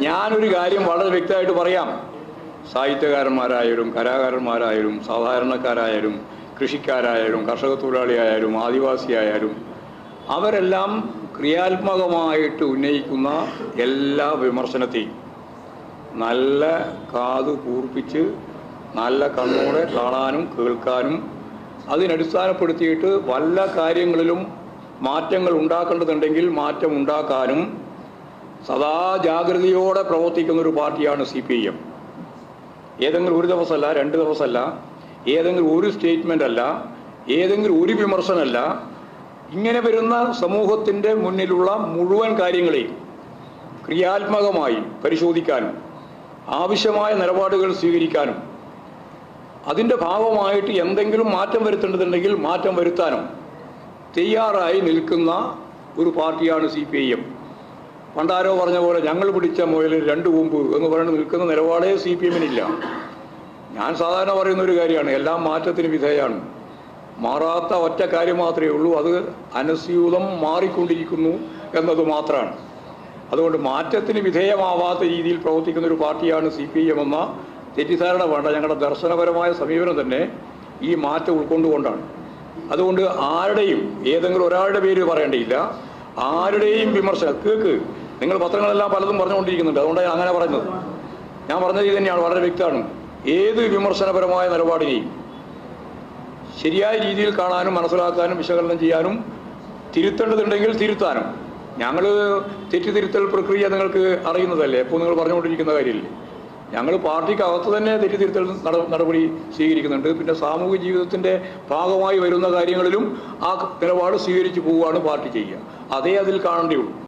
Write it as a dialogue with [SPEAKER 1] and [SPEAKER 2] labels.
[SPEAKER 1] ഞാനൊരു കാര്യം വളരെ വ്യക്തമായിട്ട് പറയാം. സാഹിത്യകാരന്മാരായാലും കലാകാരന്മാരായാലും സാധാരണക്കാരായാലും കൃഷിക്കാരായാലും കർഷക തൊഴിലാളിയായാലും ആദിവാസിയായാലും അവരെല്ലാം ക്രിയാത്മകമായിട്ട് ഉന്നയിക്കുന്ന എല്ലാ വിമർശനത്തെയും നല്ല കാത് കൂർപ്പിച്ച് നല്ല കണ്ണോടെ കാണാനും കേൾക്കാനും അതിനടിസ്ഥാനപ്പെടുത്തിയിട്ട് വല്ല കാര്യങ്ങളിലും മാറ്റങ്ങൾ ഉണ്ടാക്കേണ്ടതുണ്ടെങ്കിൽ മാറ്റം ഉണ്ടാക്കാനും സദാ ജാഗ്രതയോടെ പ്രവർത്തിക്കുന്ന ഒരു പാർട്ടിയാണ് സി പി എം. ഏതെങ്കിലും ഒരു ദിവസമല്ല രണ്ട് ദിവസമല്ല ഏതെങ്കിലും ഒരു സ്റ്റേറ്റ്മെന്റ് അല്ല ഏതെങ്കിലും ഒരു വിമർശനമല്ല ഇങ്ങനെ വരുന്ന സമൂഹത്തിന്റെ മുന്നിലുള്ള മുഴുവൻ കാര്യങ്ങളെയും ക്രിയാത്മകമായി പരിശോധിക്കാനും ആവശ്യമായ നിലപാടുകൾ സ്വീകരിക്കാനും അതിന്റെ ഭാഗമായിട്ട് എന്തെങ്കിലും മാറ്റം വരുത്തേണ്ടതുണ്ടെങ്കിൽ മാറ്റം വരുത്താനും തയ്യാറായി നിൽക്കുന്ന ഒരു പാർട്ടിയാണ് സി പി ഐ എം. പണ്ടാരോ പറഞ്ഞ പോലെ ഞങ്ങൾ പിടിച്ച മുയലിൽ രണ്ട് കൊമ്പ് എന്ന് പറയുന്നത് നിൽക്കുന്ന നിലപാടേ സി പി എമ്മിനില്ല. ഞാൻ സാധാരണ പറയുന്ന ഒരു കാര്യമാണ് എല്ലാം മാറ്റത്തിന് വിധേയമാണ് മാറാത്ത ഒറ്റ കാര്യം മാത്രമേ ഉള്ളൂ അത് അനസ്യൂതം മാറിക്കൊണ്ടിരിക്കുന്നു എന്നത് മാത്രമാണ്. അതുകൊണ്ട് മാറ്റത്തിന് വിധേയമാവാത്ത രീതിയിൽ പ്രവർത്തിക്കുന്ന ഒരു പാർട്ടിയാണ് സി പി എം എന്ന തെറ്റിദ്ധാരണ വേണ്ട ഞങ്ങളുടെ ദർശനപരമായ സമീപനം തന്നെ ഈ മാറ്റം ഉൾക്കൊണ്ടുകൊണ്ടാണ്. അതുകൊണ്ട് ആരുടെയും ഏതെങ്കിലും ഒരാളുടെ പേര് പറയേണ്ടിയില്ല ആരുടെയും വിമർശനം കേക്ക് നിങ്ങൾ പത്രങ്ങളെല്ലാം പലതും പറഞ്ഞുകൊണ്ടിരിക്കുന്നുണ്ട്. അതുകൊണ്ടാണ് അങ്ങനെ പറയുന്നത്. ഞാൻ പറഞ്ഞ ഇത് തന്നെയാണ് വളരെ വ്യക്തമാണ്. ഏത് വിമർശനപരമായ നിലപാടിനെയും ശരിയായ രീതിയിൽ കാണാനും മനസ്സിലാക്കാനും വിശകലനം ചെയ്യാനും തിരുത്തേണ്ടതുണ്ടെങ്കിൽ തിരുത്താനും. ഞങ്ങൾ തെറ്റിതിരുത്തൽ പ്രക്രിയ നിങ്ങൾക്ക് അറിയുന്നതല്ലേ? എപ്പോൾ നിങ്ങൾ പറഞ്ഞുകൊണ്ടിരിക്കുന്ന കാര്യമില്ലേ? ഞങ്ങൾ പാർട്ടിക്കകത്ത് തന്നെ തെറ്റിതിരുത്തൽ നട നടപടി സ്വീകരിക്കുന്നുണ്ട്. പിന്നെ സാമൂഹിക ജീവിതത്തിന്റെ ഭാഗമായി വരുന്ന കാര്യങ്ങളിലും ആ നിലപാട് സ്വീകരിച്ചു പോവുകയാണ് പാർട്ടി ചെയ്യുക. അതേ അതിൽ കാണേണ്ടിയുള്ളൂ.